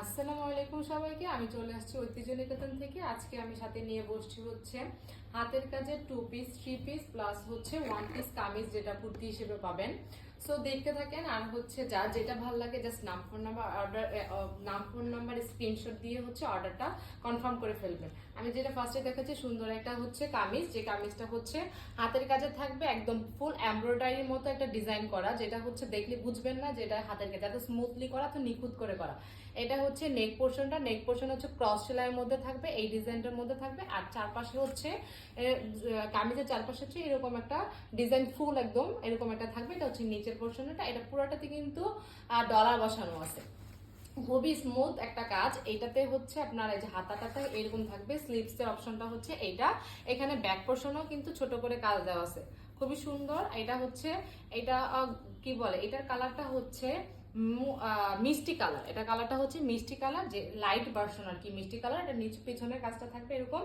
আসসালামু আলাইকুম সবাইকে, আমি চলে আসছি ঐতিহ্য নিকেতন থেকে। আজকে আমি সাথে নিয়ে বসছি হচ্ছে হাতের কাজের two piece three piece plus হচ্ছে ওয়ান পিস কামিজ যেটা কুর্তি হিসেবে পাবেন। সো দেখতে থাকেন, আর হচ্ছে যা যেটা ভালো লাগে জাস্ট নাম ফোন নাম্বার অর্ডার নাম ফোন নাম্বার স্ক্রিনশট দিয়ে হচ্ছে অর্ডারটা কনফার্ম করে ফেলবেন। আমি যেটা ফার্স্টে দেখাচ্ছি, সুন্দর একটা হচ্ছে কামিজ, যে কামিজটা হচ্ছে হাতের কাজে থাকবে, একদম ফুল এমব্রয়ডারির মতো একটা ডিজাইন করা, যেটা হচ্ছে দেখলে বুঝবেন না যেটা হাতের কাজে। এত স্মুথলি করা তো নিখুঁত করে করা। এটা হচ্ছে নেক পোর্শনটা নেক পোর্শন হচ্ছে ক্রস সেলাইয়ের মধ্যে থাকবে, এই ডিজাইনটার মধ্যে থাকবে, আর চারপাশে হচ্ছে কামিজের চারপাশে হচ্ছে এরকম একটা ডিজাইন ফুল একদম এরকম একটা থাকবে, এটা হচ্ছে নিচের পোর্শনটা এটা পুরোটাতে কিন্তু ডলার বসানো আছে। খুবই স্মুথ একটা কাজ। এইটাতে হচ্ছে আপনার এই যে হাতাটাতে এরকম থাকবে স্লিভস এর অপশনটা হচ্ছে এইটা। এখানে ব্যাক পোর্শনও কিন্তু ছোট করে কাজ দেওয়া আছে। খুবই সুন্দর। এটা হচ্ছে, এটা কি বলে? এটার কালারটা হচ্ছে মিষ্টি কালার এটা কালারটা হচ্ছে মিষ্টি কালার যে লাইট ভার্সন আর কি, মিষ্টি কালার এটা নিচ পিছনের কাজটা থাকবে এরকম।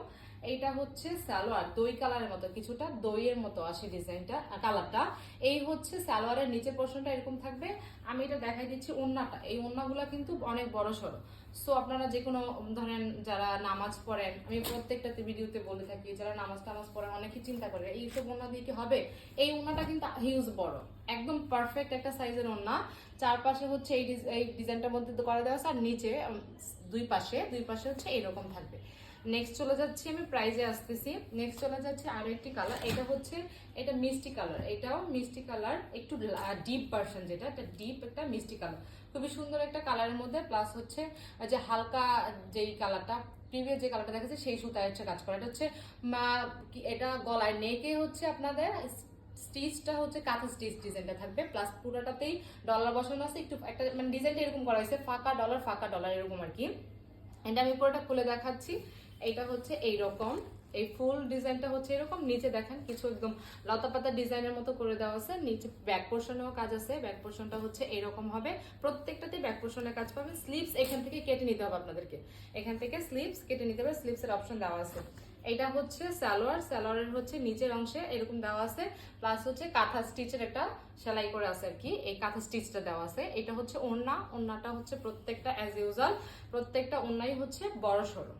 এইটা হচ্ছে সালোয়ার, দই কালারের মতো কিছুটা, দইয়ের মতো আসে ডিজাইনটা কালারটা। এই হচ্ছে সালোয়ারের নিচের পোর্শনটা এরকম থাকবে। আমি এটা দেখাই দিচ্ছি ওন্নাটা এই ওন্নাগুলা কিন্তু অনেক বড় সড়ো। সো আপনারা যে কোনো ধরেন যারা নামাজ পড়েন, আমি প্রত্যেকটাতে ভিডিওতে বলে থাকি, যারা নামাজ টামাজ পড়েন অনেকে চিন্তা করে, এই সব দিয়ে কি হবে? এই ওন্নাটা কিন্তু হিউজ বড়। একদম পারফেক্ট একটা সাইজের ওন্না চারপাশে হচ্ছে এই এই ডিজাইনটার মধ্যে করে দেওয়া আছে, আর নিচে দুই পাশে দুই পাশে হচ্ছে এরকম থাকবে। নেক্সট চলে যাচ্ছি আমি প্রাইজে আসতেছি। নেক্সট চলে যাচ্ছে আরও একটি কালার এটা হচ্ছে, এটা মিষ্টি কালার এটাও মিষ্টি কালার একটু ডিপ ভার্সন যেটা, এটা ডিপ একটা মিষ্টি কালার খুবই সুন্দর একটা কালারের মধ্যে প্লাস হচ্ছে যে হালকা যেই কালারটা প্রিভিয়াস যে কালারটা দেখাচ্ছে সেই সুতায় হচ্ছে কাজ করা। এটা হচ্ছে এটা গলায় নেকে হচ্ছে আপনাদের স্টিচটা হচ্ছে কাঁথা স্টিচ ডিজাইনটা থাকবে। প্লাস পুরোটাতেই ডলার বসানো আছে, একটু একটা মানে ডিজাইনটা এরকম করা হয়েছে, ফাঁকা ডলার ফাঁকা ডলার এরকম আর কি। এটা আমি পুরোটা খুলে দেখাচ্ছি। এইটা হচ্ছে এইরকম। এই ফুল ডিজাইনটা হচ্ছে এরকম। নিচে দেখেন কিছু একদম লতা পাতা ডিজাইনের মতো করে দেওয়া আছে। নিচে ব্যাক পোর্শনেও কাজ আছে। ব্যাক পোর্শনটা হচ্ছে এরকম হবে। প্রত্যেকটাতে ব্যাক পোর্শনের কাজ পাবেন স্লিপস এখান থেকে কেটে নিতে হবে আপনাদেরকে। এখান থেকে স্লিপস কেটে নিতে হবে। স্লিভস এর অপশন দেওয়া আছে। এটা হচ্ছে সালোয়ার। সালোয়ারের হচ্ছে নিচের অংশে এরকম দেওয়া আছে। প্লাস হচ্ছে কাঁথা স্টিচের একটা সেলাই করে আছে আর কি। এই কাঁথা স্টিচটা দেওয়া আছে। এটা হচ্ছে ওড়না। ওড়নাটা হচ্ছে প্রত্যেকটা অ্যাজ ইউজাল প্রত্যেকটা ওড়নাই হচ্ছে বড় সড়ো।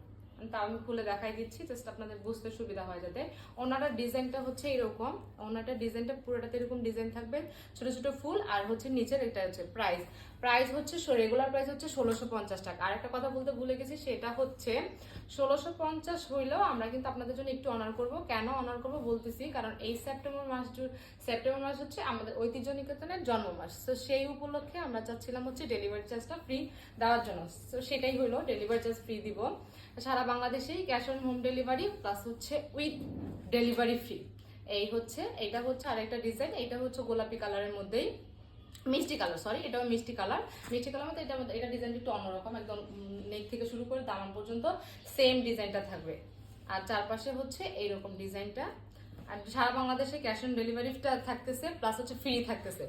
তা আমি খুলে দেখাই দিচ্ছি জাস্ট আপনাদের বুঝতে সুবিধা হয় যাতে। ওনাটার ডিজাইনটা হচ্ছে এরকম ওনাটার ডিজাইনটা পুরোটাতে এরকম ডিজাইন থাকবে, ছোট ছোট ফুল, আর হচ্ছে নিচের এটা হচ্ছে প্রাইস প্রাইস হচ্ছে রেগুলার প্রাইস হচ্ছে ষোলোশো পঞ্চাশ টাকা। আর একটা কথা বলতে ভুলে গেছি, সেটা হচ্ছে ষোলোশো পঞ্চাশ হইলেও আমরা কিন্তু আপনাদের জন্য একটু অনার করব। কেন অনার করব বলতেছি, কারণ এই সেপ্টেম্বর মাস সেপ্টেম্বর মাস হচ্ছে আমাদের ঐতিহ্য নিকেতনের জন্ম মাস তো সেই উপলক্ষে আমরা চাচ্ছিলাম হচ্ছে ডেলিভারি চার্জটা ফ্রি দেওয়ার জন্য। তো সেটাই হলো ডেলিভারি চার্জ ফ্রি দিব। সারা বাংলাদেশেই cash on home delivery plus হচ্ছে উইথ ডেলিভারি ফ্রি এই হচ্ছে এটা হচ্ছে আরেকটা ডিজাইন এটা হচ্ছে গোলাপি কালারের মধ্যেই। মিষ্টি কালার সরি এটাও মিষ্টি কালার। মিষ্টি কালার মধ্যে এটা এটা ডিজাইনটা একটু অন্যরকম, একদম নেক থেকে শুরু করে দামান পর্যন্ত সেম ডিজাইনটা থাকবে। আর চারপাশে হচ্ছে এইরকম ডিজাইনটা আর সারা বাংলাদেশে ক্যাশ অন ডেলিভারিটা থাকতেছে প্লাস হচ্ছে ফ্রি থাকতেছে।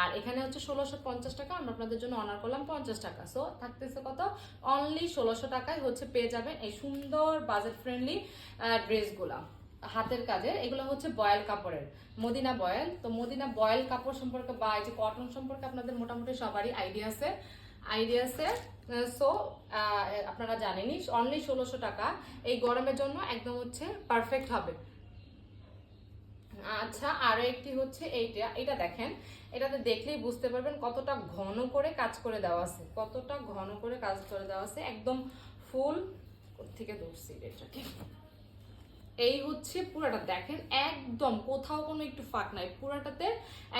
আর এখানে হচ্ছে ষোলোশো পঞ্চাশ টাকা, আমরা আপনাদের জন্য অনার করলাম পঞ্চাশ টাকা। সো থাকতেছে কত? অনলি ষোলোশো টাকায় হচ্ছে পেয়ে যাবেন এই সুন্দর বাজেট ফ্রেন্ডলি ড্রেসগুলা হাতের কাজে এগুলো হচ্ছে বয়েল কাপড়ের। মদিনা বয়েল। তো মদিনা বয়েল কাপড় সম্পর্কে বা এই যে কটন সম্পর্কে আপনাদের মোটামুটি সবারই আইডিয়া আছে। আইডিয়া আছে সো আপনারা জানেনই অনলি ষোলোশো টাকা। এই গরমের জন্য একদম হচ্ছে পারফেক্ট হবে। আচ্ছা আরও একটি হচ্ছে এইটা। এটা দেখেন, এটাতে দেখলেই বুঝতে পারবেন কতটা ঘন করে কাজ করে দেওয়া আছে। কতটা ঘন করে কাজ করে দেওয়া আছে। একদম ফুল থেকে ধরছি এটাকে? এই হচ্ছে পুরাটা দেখেন, একদম কোথাও কোনো একটু ফাঁক নাই। পুরাটাতে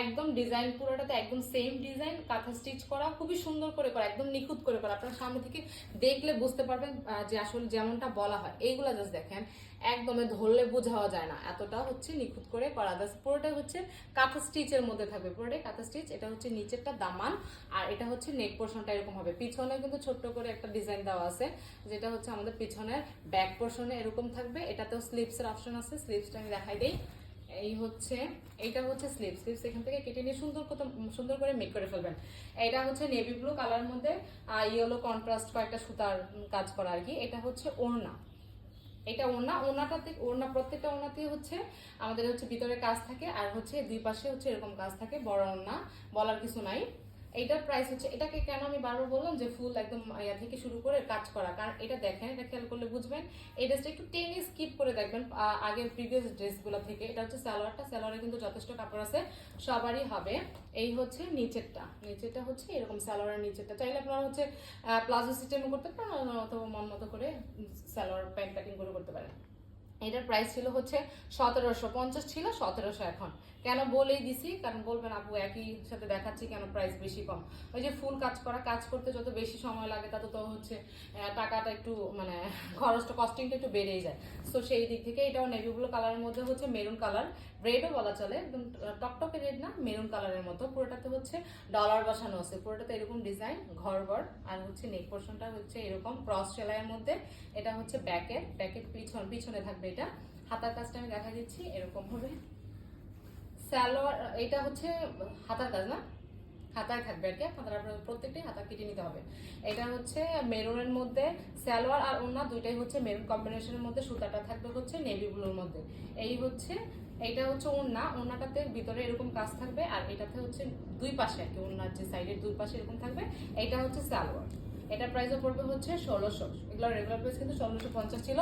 একদম ডিজাইন পুরাটাতে একদম সেম ডিজাইন কাঁথা স্টিচ করা, খুবই সুন্দর করে করা, একদম নিখুঁত করে করা। আপনারা সামনে থেকে দেখলে বুঝতে পারবেন যে আসলে যেমনটা বলা হয়। এইগুলা জাস্ট দেখেন একদমে ধরলে বোঝাও যায় না। এতটা হচ্ছে নিখুঁত করে করা। জাস্ট পুরোটা হচ্ছে কাঁথা স্টিচের মধ্যে থাকবে। পুরোটাই কাঁথা স্টিচ। এটা হচ্ছে নিচেরটা দামান। আর এটা হচ্ছে নেক পোর্শনটা এরকম হবে। পিছনে কিন্তু ছোট্ট করে একটা ডিজাইন দেওয়া আছে, যেটা হচ্ছে আমাদের পিছনের ব্যাক পোর্শনে এরকম থাকবে। এটাতেও স্লিভস এর অপশন আছে। স্লিভসটা আমি দেখাই দিই। এই হচ্ছে, এইটা হচ্ছে স্লিভ স্লিভস এখান থেকে কেটে নিয়ে সুন্দর কত সুন্দর করে মেক করে ফেলবেন। এটা হচ্ছে নেভি ব্লু কালার মধ্যে ইয়েলো কন্ট্রাস্ট কয়েকটা সুতার কাজ করা আর কি। এটা হচ্ছে ওড়না। এটা ওড়না ওড়নাটাতে ওনা প্রত্যেকটা ওনাতে হচ্ছে আমাদের হচ্ছে ভিতরে কাজ থাকে আর হচ্ছে দুই পাশে হচ্ছে এরকম কাজ থাকে, বড় ওনা বলার কিছু নাই। এইটার প্রাইস হচ্ছে, এটাকে কেন আমি বারবার বললাম যে ফুল একদম ইয়া থেকে শুরু করে কাজ করা, কারণ এটা দেখেন, এটা খেয়াল করলে বুঝবেন, এই ড্রেসটা একটু টেনে স্কিপ করে দেখবেন আগের প্রিভিয়াস ড্রেসগুলো থেকে। এটা হচ্ছে সালোয়ারটা সালোয়ারে কিন্তু যথেষ্ট কাপড় আছে, সবারই হবে। এই হচ্ছে নিচেরটা নিচেরটা হচ্ছে এরকম সালোয়ারের নিচেরটা। চাইলে আপনারা হচ্ছে প্লাজো সিস্টেমও করতে পারেন, অথবা মন মতো করে সালোয়ার প্যান্ট কাটিং করে করতে পারেন। এটার প্রাইস ছিল হচ্ছে সতেরোশো পঞ্চাশ ছিল, সতেরোশো এখন। কেন বলেই দিছি? কারণ বলবেন, আপু, একই সাথে দেখাচ্ছি কেন প্রাইস বেশি কম? ওই যে ফুল কাজ করা, কাজ করতে যত বেশি সময় লাগে, তত তো হচ্ছে টাকাটা একটু মানে খরচটা কস্টিংটা একটু বেড়েই যায়। সো সেই দিক থেকে এটাও নেভি ব্লু কালারের মধ্যে হচ্ছে মেরুন কালার রেডও বলা চলে, একদম টকটকে রেড না মেরুন কালারের মতো। পুরোটাতে হচ্ছে ডলার বসানো আছে। পুরোটাতে এরকম ডিজাইন ঘর ঘর আর হচ্ছে নেক পোর্শনটা হচ্ছে এরকম ক্রস সেলাইয়ের মধ্যে। এটা হচ্ছে ব্যাকেট ব্যাকেট পিছন, পিছনে থাকবে এটা। হাতার কাজটা আমি দেখা দিচ্ছি, এরকম হবে। স্যালোয়ার এটা হচ্ছে হাতার কাজ না? হাতায় থাকবে আর কি আপনারা আপনাদের প্রত্যেকটাই হাতা কেটে নিতে হবে। এটা হচ্ছে মেরুনের মধ্যে সালোয়ার আর ওনা দুইটাই হচ্ছে মেরুন কম্বিনেশনের মধ্যে, সুতাটা থাকবে হচ্ছে নেভি ব্লুর মধ্যে। এই হচ্ছে এইটা হচ্ছে ওড়না, ওড়নাটাতে ভিতরে এরকম কাজ থাকবে আর এটাতে হচ্ছে দুই পাশে আর কি, ওড়নার যে সাইডের দুই পাশে এরকম থাকবে। এইটা হচ্ছে সালোয়ার। এটা প্রাইসও পড়বে হচ্ছে ষোলোশো। এগুলো রেগুলার প্রাইস কিন্তু ষোলোশো পঞ্চাশ ছিল।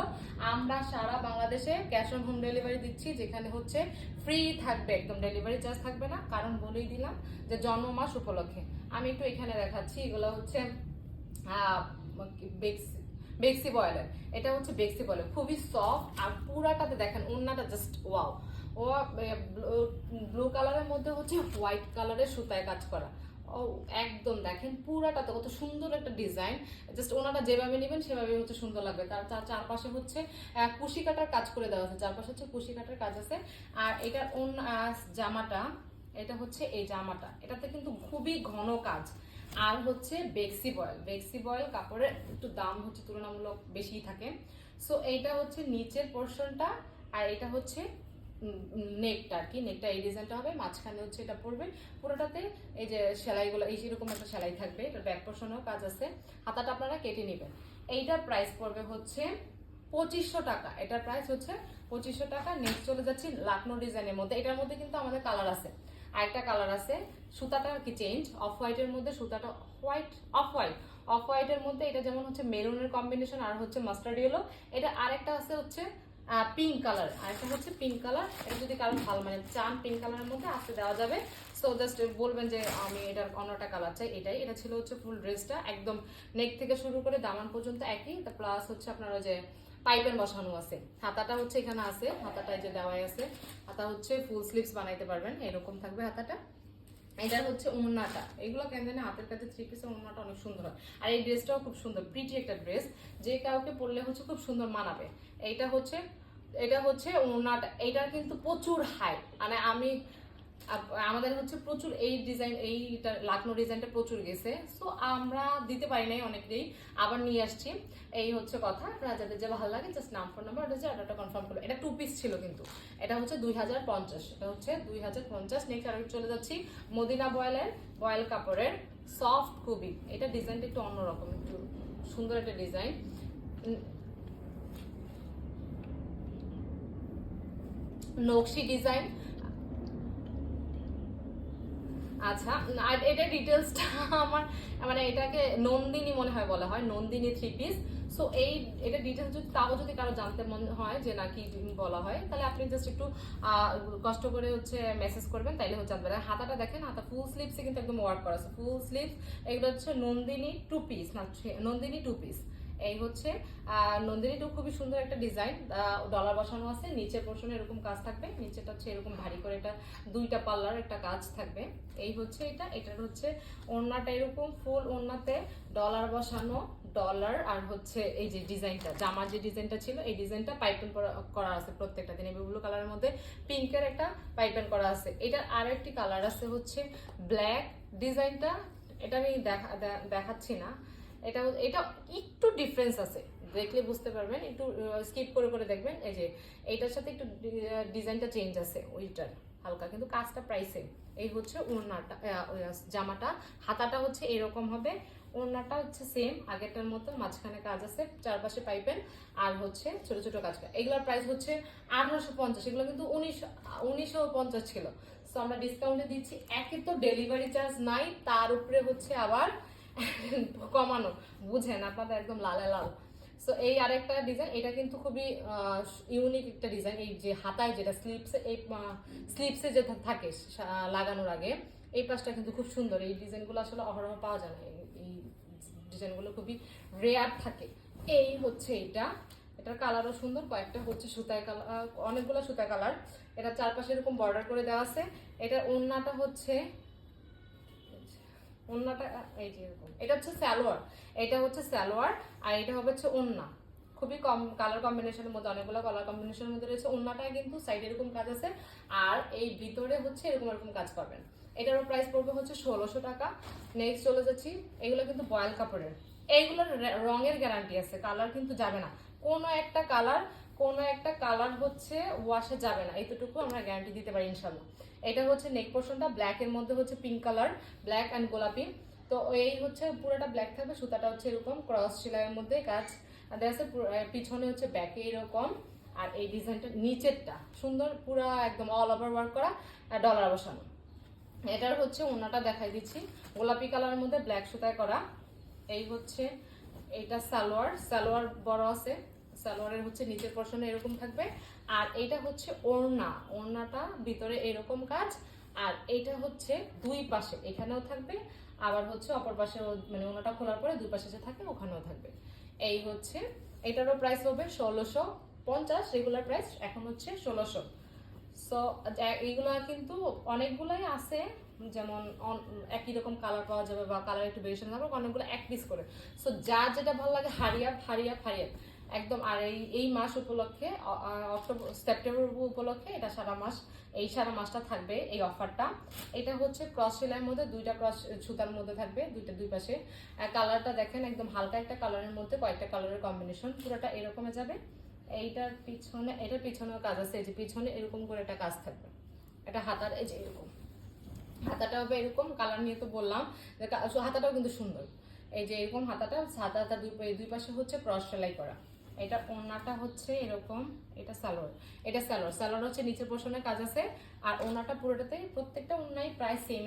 আমরা সারা বাংলাদেশে ক্যাশ অন হোম ডেলিভারি দিচ্ছি, যেখানে হচ্ছে ফ্রি থাকবে, একদম ডেলিভারি চার্জ থাকবে না। কারণ বলেই দিলাম যে জন্ম মাস উপলক্ষে। আমি একটু এখানে দেখাচ্ছি, এগুলো হচ্ছে বেক্সি বেক্সি বয়েলের এটা হচ্ছে বেক্সি বয়েলের খুবই সফট আর পুরাটাতে দেখেন ওন্নাটা জাস্ট ওয়াও ও ব্লু কালারের মধ্যে হচ্ছে হোয়াইট কালারের সুতায় কাজ করা। ও, একদম। দেখেন পুরাটাতে কত সুন্দর একটা ডিজাইন। জাস্ট ওনারা যেভাবে নেবেন সেভাবে হচ্ছে সুন্দর লাগবে। তার তার চারপাশে হচ্ছে কুশি কাটার কাজ করে দেওয়া আছে। চারপাশে হচ্ছে কুশি কাটার কাজ আছে। আর এটার ওন জামাটা, এটা হচ্ছে এই জামাটা। এটাতে কিন্তু খুবই ঘন কাজ। আর হচ্ছে বেক্সি বয়েল। বেক্সি বয়েল কাপড়ের একটু দাম হচ্ছে তুলনামূলক বেশি থাকে। সো, এইটা হচ্ছে নিচের পোর্শনটা আর এটা হচ্ছে নেকটা কি নেকটা এই ডিজাইনটা হবে, মাঝখানে হচ্ছে এটা পড়বে পুরোটাতে এই যে সেলাইগুলো, এই যেরকম একটা সেলাই থাকবে, এটা ব্যাক পোর্শনেও কাজ আছে। হাতাটা আপনারা কেটে নেবেন। এইটার প্রাইস পড়বে হচ্ছে পঁচিশশো টাকা। এটার প্রাইস হচ্ছে পঁচিশশো টাকা। নেক্সট চলে যাচ্ছি লাকনো ডিজাইনের মধ্যে। এটার মধ্যে কিন্তু আমাদের কালার আছে। আরেকটা কালার আছে। সুতাটা কি চেঞ্জ অফ হোয়াইটের মধ্যে সুতাটা হোয়াইট অফ হোয়াইট অফ হোয়াইটের মধ্যে এটা যেমন হচ্ছে মেরুনের কম্বিনেশন আর হচ্ছে মাস্টার্ড ইয়েলো এটা আরেকটা আছে হচ্ছে পিঙ্ক কালার আরেকটা হচ্ছে পিঙ্ক কালার এটা যদি কারও ভালো মানে চান পিঙ্ক কালারের মধ্যে, আসতে দেওয়া যাবে। সো জাস্ট বলবেন যে আমি এটার অন্যটা কালার চাই, এটাই। এটা ছিল হচ্ছে ফুল ড্রেসটা একদম নেক থেকে শুরু করে দামান পর্যন্ত একই। তা প্লাস হচ্ছে আপনার যে পাইপের বসানো আছে। হাতাটা হচ্ছে এখানে আছে হাতাটা এই যে দেওয়াই আছে। হাতা হচ্ছে ফুল স্লিভস বানাইতে পারবেন, এরকম থাকবে হাতাটা। এটা হচ্ছে ওড়নাটা এগুলো কেন জানি হাতের কাছে থ্রি পিসের ওড়নাটা অনেক সুন্দর হয়। আর এই ড্রেসটাও খুব সুন্দর প্রিটি একটা ড্রেস। যে কাউকে পরলে হচ্ছে খুব সুন্দর মানাবে। এইটা হচ্ছে, এটা হচ্ছে ওড়নাটা এটার কিন্তু প্রচুর হাই মানে আমি আমাদের হচ্ছে প্রচুর এই ডিজাইন এইটা লাকনো ডিজাইনটা প্রচুর গেছে। সো আমরা দিতে পারি নাই অনেকটাই আবার নিয়ে আসছি। এই হচ্ছে কথা। যাদের যে ভালো লাগে জাস্ট নাম ফোন নাম্বার হচ্ছে অর্ডারটা কনফার্ম করবে। এটা টু পিস ছিল কিন্তু। এটা হচ্ছে দুই হাজার পঞ্চাশ। এটা হচ্ছে দুই হাজার পঞ্চাশ। নেক্সট আর চলে যাচ্ছি। মদিনা বয়েলের, বয়েল কাপড়ের সফট কুবি। এটা ডিজাইনটা একটু অন্যরকম, একটু সুন্দর একটা ডিজাইন নকশি ডিজাইন আচ্ছা আর এটা ডিটেলসটা আমার মানে এটাকে নন্দিনী মনে হয় বলা হয়, নন্দিনী থ্রি পিস সো এই, এটা ডিটেলস যদি, তাও যদি কারও জানতে মনে হয় যে না কি বলা হয়, তাহলে আপনি জাস্ট একটু কষ্ট করে হচ্ছে মেসেজ করবেন, তাইলে হচ্ছে জানবেন আর হাতাটা দেখেন, হাতা ফুল স্লিভসে কিন্তু একদম ওয়ার্ক করা আছে। ফুল স্লিভস এগুলো হচ্ছে নন্দিনী টু পিস না নন্দিনী টু পিস এই হচ্ছে আহ, নন্দিনী খুবই সুন্দর একটা ডিজাইন ডলার বসানো আছে নিচের পোর্শনে এরকম কাজ থাকবে নিচেটা হচ্ছে এরকম ভারী করে এটা দুইটা পাল্লার একটা কাজ থাকবে। এই হচ্ছে এটা এটার হচ্ছে ওড়নাটা এরকম ফুল ওড়নাতে ডলার বসানো ডলার আর হচ্ছে এই যে ডিজাইনটা জামার যে ডিজাইনটা ছিল এই ডিজাইনটা পাইপেন করা আছে প্রত্যেকটা দিনে। ব্লু কালারের মধ্যে পিঙ্কের একটা পাইপেন করা আছে। এটার আর একটি কালার আছে হচ্ছে ব্ল্যাক ডিজাইনটা এটা আমি দেখা দেখাচ্ছি না। এটা এটা একটু ডিফারেন্স আছে। দেখলে বুঝতে পারবেন, একটু স্কিপ করে করে দেখবেন। এই যে এইটার সাথে একটু ডিজাইনটা চেঞ্জ আছে, ওইটার, হালকা। কিন্তু কাজটা প্রাইসে এই হচ্ছে ওড়নাটা জামাটা। হাতাটা হচ্ছে এরকম হবে। ওড়নাটা হচ্ছে সেম আগেরটার মতো, মাঝখানে কাজ আছে, চারপাশে পাইপেন আর হচ্ছে ছোট ছোট কাজ এগুলোর প্রাইস হচ্ছে আঠারোশো পঞ্চাশ। এগুলো কিন্তু উনিশশো উনিশশো পঞ্চাশ ছিল। সো আমরা ডিসকাউন্টে দিচ্ছি। একে তো ডেলিভারি চার্জ নাই, তার উপরে হচ্ছে আবার কমানো বুঝেন আপনাদের একদম লালে লাল। সো এই আরেকটা ডিজাইন এটা কিন্তু খুবই ইউনিক একটা ডিজাইন এই যে হাতায় যেটা স্লিপসে এই স্লিপসে যে থাকে লাগানোর আগে, এই পাশটা কিন্তু খুব সুন্দর। এই ডিজাইনগুলো আসলে অহরহ পাওয়া যায় না। এই- ডিজাইনগুলো খুবই রেয়ার থাকে। এই হচ্ছে এটা এটার কালারও সুন্দর, কয়েকটা হচ্ছে সুতায় কালার অনেকগুলো সুতা কালার এটা চারপাশে এরকম বর্ডার করে দেওয়া আছে। এটার ওড়নাটা হচ্ছে ওড়নাটা এই যে এরকম। এটা হচ্ছে সালোয়ার। এটা হচ্ছে সালোয়ার আর এটা হবে হচ্ছে ওড়না খুবই কম কালার কম্বিনেশনের মধ্যে, অনেকগুলো কালার কম্বিনেশনের মধ্যে রয়েছে। ওড়নাটায় কিন্তু সাইডে এরকম কাজ আছে আর এই ভিতরে হচ্ছে এরকম এরকম কাজ পাবেন এটারও প্রাইস পড়বে হচ্ছে ষোলোশো টাকা। নেক্সট চলে যাচ্ছি। এগুলো কিন্তু বয়েল কাপড়ের। এইগুলোর রঙের গ্যারান্টি আছে। কালার কিন্তু যাবে না। কোনো একটা কালার কোনো একটা কালার হচ্ছে ওয়াশে যাবে না। এতটুকু আমরা গ্যারান্টি দিতে পারি ইনশাল্লাহ এটা হচ্ছে নেক পোর্শনটা ব্ল্যাক এর মধ্যে হচ্ছে পিঙ্ক কালার ব্ল্যাক অ্যান্ড গোলাপি। তো এই হচ্ছে পুরোটা ব্ল্যাক থাকবে সুতাটা হচ্ছে এরকম ক্রস সেলাইয়ের মধ্যে কাজ। আর দেখা যাচ্ছে পুরো- আহ, পিছনে হচ্ছে ব্যাকে এরকম। আর এই ডিজাইনটা নিচেরটা সুন্দর পুরো একদম অল ওভার ওয়ার্ক করা ডলার বসানো। এটার হচ্ছে ওনাটা দেখাই দিচ্ছি। গোলাপি কালারের মধ্যে ব্ল্যাক সুতায় করা। এই হচ্ছে এইটা সালোয়ার সালোয়ার বড় আছে। সালোয়ারের হচ্ছে নিচের পর্শনে এরকম থাকবে। আর এইটা হচ্ছে ওড়না। ওড়নাটা ভিতরে এরকম কাজ। আর এইটা হচ্ছে দুই পাশে। এখানেও থাকবে, আবার হচ্ছে অপর পাশে মানে ওনাটা খোলার পরে দুই পাশে যে থাকে, ওখানেও থাকবে। এই হচ্ছে, এটারও প্রাইস হবে ষোলোশো পঞ্চাশ রেগুলার প্রাইস এখন হচ্ছে ষোলোশো। সো এইগুলা কিন্তু অনেকগুলাই আছে, যেমন একই রকম কালার পাওয়া যাবে বা কালার একটু ভেরিয়েশন হবে, অনেকগুলো এক পিস করে। সো যার যেটা ভালো লাগে হারিয়াপ হারিয়াপ হারিয়াপ একদম, আর এই এই মাস উপলক্ষে অক্টোবর, সেপ্টেম্বর উপলক্ষে এটা সারা মাস, এই সারা মাসটা থাকবে এই অফারটা। এটা হচ্ছে ক্রস সেলাইয়ের মধ্যে দুইটা ক্রস সুতার মধ্যে থাকবে, দুইটা দুই পাশে। কালারটা দেখেন, একদম হালকা একটা কালারের মধ্যে কয়েকটা কালারের কম্বিনেশন পুরোটা এরকমে যাবে। এইটার পিছনে, এটার পিছনেও কাজ আছে, এই যে পিছনে এরকম করে একটা কাজ থাকবে। এটা হাতার, এই যে এরকম। হাতাটা হবে এরকম কালার নিয়ে তো বললাম হাতাটাও কিন্তু সুন্দর। এই যে এরকম হাতাটা হাতা হাতা দুই দুই পাশে হচ্ছে ক্রস সেলাই করা। এটা ওনাটা হচ্ছে এরকম, এটা সালোয়ার এটা সালোয়ার সালোয়ার হচ্ছে নিচের পোর্শনে কাজ আছে, আর ওনাটা পুরোটাতে প্রত্যেকটা ওনাই প্রায় সেম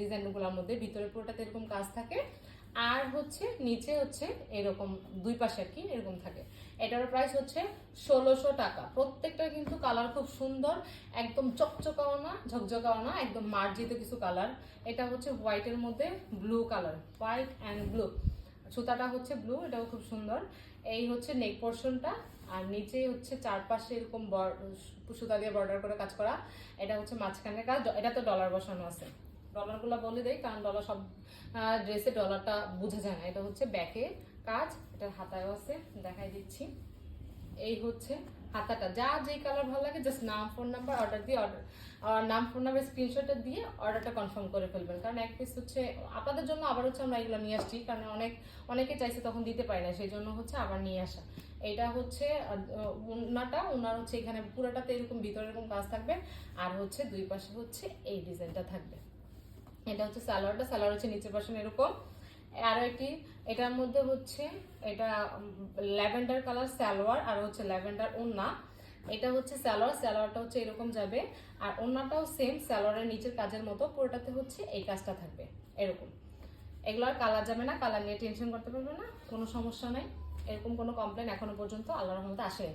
ডিজাইনগুলোর মধ্যে, ভিতরে পুরোটাতে এরকম কাজ থাকে, আর হচ্ছে নিচে হচ্ছে এরকম দুই পাশে আর কি এরকম থাকে। এটার প্রাইস হচ্ছে ষোলোশো টাকা। প্রত্যেকটা কিন্তু কালার খুব সুন্দর, একদম চকচকাও না ঝকঝকাও না একদম মার্জিত কিছু কালার এটা হচ্ছে হোয়াইটের মধ্যে blue colour white and blue সুতাটা হচ্ছে ব্লু এটাও খুব সুন্দর। এই হচ্ছে নেক পোর্শনটা, আর নিচে হচ্ছে চারপাশে এরকম সুতা দিয়ে বর্ডার করে কাজ করা, এটা হচ্ছে মাঝখানে কাজ এটা তো ডলার বসানো আছে। ডলারগুলো বলে দেয় কারণ ডলার সব ড্রেসে ডলারটা বোঝা যায় না, এটা হচ্ছে ব্যাকে কাজ, এটার হাতায় আছে, দেখাই দিচ্ছি। এই হচ্ছে হাতাটা, যা যেই কালার ভালো লাগে জাস্ট নাম ফোন নাম্বার অর্ডার দিয়ে অর্ডার নাম ফোন নাম্বার স্ক্রিনশটটা দিয়ে অর্ডারটা কনফার্ম করে ফেলবেন। কারণ এক পিস হচ্ছে, আপনাদের জন্য আবার হচ্ছে আমরা এগুলো নিয়ে আসছি, কারণ অনেক, অনেকে চাইছে তখন দিতে পারি না, সেই জন্য হচ্ছে আবার নিয়ে আসা। এটা হচ্ছে উন্নাটা উনার হচ্ছে এখানে পুরোটাতে এরকম ভিতরে এরকম কাজ থাকবে, আর হচ্ছে দুই পাশে হচ্ছে এই ডিজাইনটা থাকবে। এটা হচ্ছে সালোয়ারটা, সালোয়ার হচ্ছে নিচের পাশে এরকম। আরও একটি। এটার মধ্যে হচ্ছে, এটা ল্যাভেন্ডার কালার সালোয়ার আর হচ্ছে ল্যাভেন্ডার ওন্না এটা হচ্ছে সালোয়ার, সালোয়ারটা হচ্ছে এরকম যাবে। আর ওন্নাটাও সেম সালোয়ারের নিচের কাজের মতো, পুরোটাতে হচ্ছে এই কাজটা থাকবে, এরকম। এগুলো আর কালার যাবে না, কালার নিয়ে টেনশন করতে পারবে না, কোনো সমস্যা নাই। এরকম কোনো কমপ্লেন এখনও পর্যন্ত আল্লাহর রহমতে আসে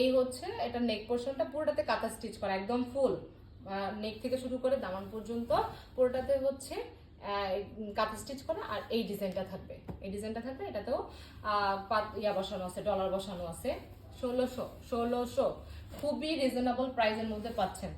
এই হচ্ছে, এটা নেক পোর্শনটা পুরোটাতে কাঁথা স্টিচ করা, একদম ফুল নেক থেকে শুরু করে দামান পর্যন্ত, পুরোটাতে হচ্ছে কাঁথা স্টিচ করা আর এই ডিজাইনটা থাকবে। এই ডিজাইনটা থাকবে, এটাতেও ইয়া বসানো আছে ডলার বসানো আছে, ষোলোশো ষোলোশো। খুবই রিজনেবল প্রাইসের মধ্যে পাচ্ছেন।